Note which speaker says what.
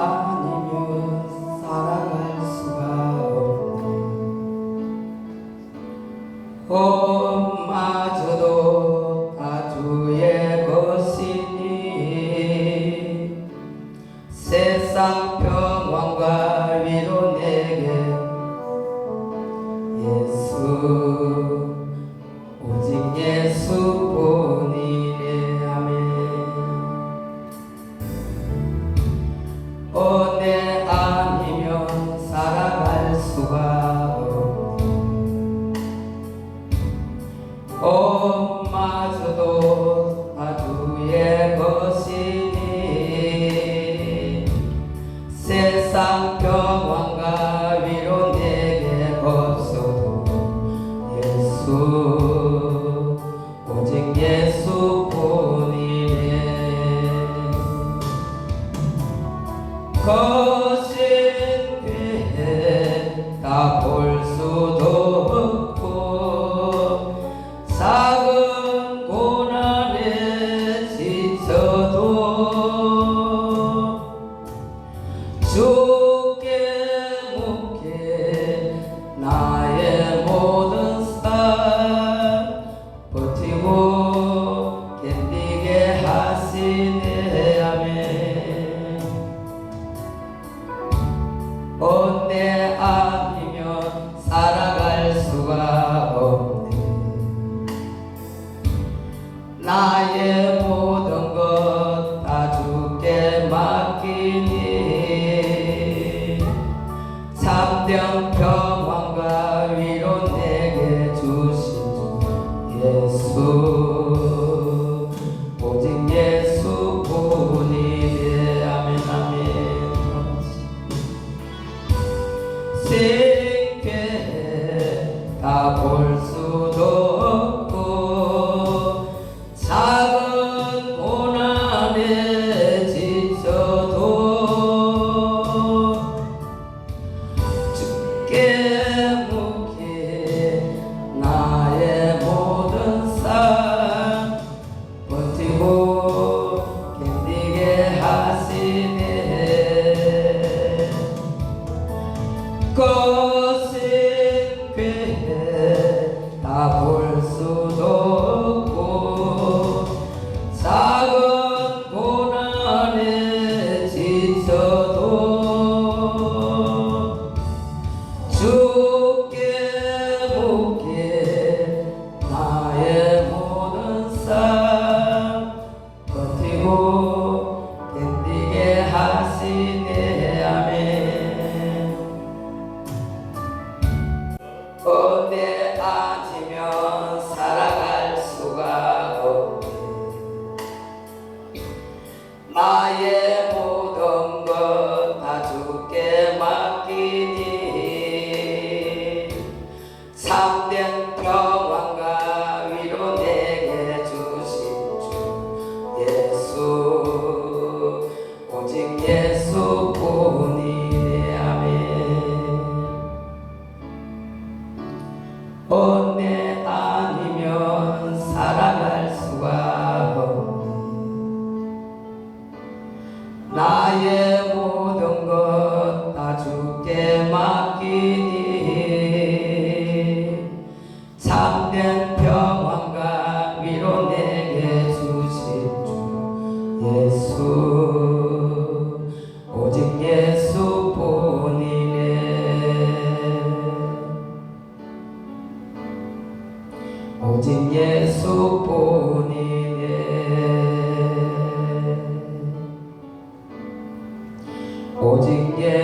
Speaker 1: 안으며 살아갈 수가 없네. 엄마저도 다 주의 것이니 세상 평안과 예수 오직 예수 뿐이네 아멘 아멘 쉽게 다 볼 수도 없고 작은 고난에 지쳐도 주께 Amen. 기니. 참된 평안과 위로 내게 주신 주 예수. 오직 예수 본이네. 오직 예수 본이네. 오직 예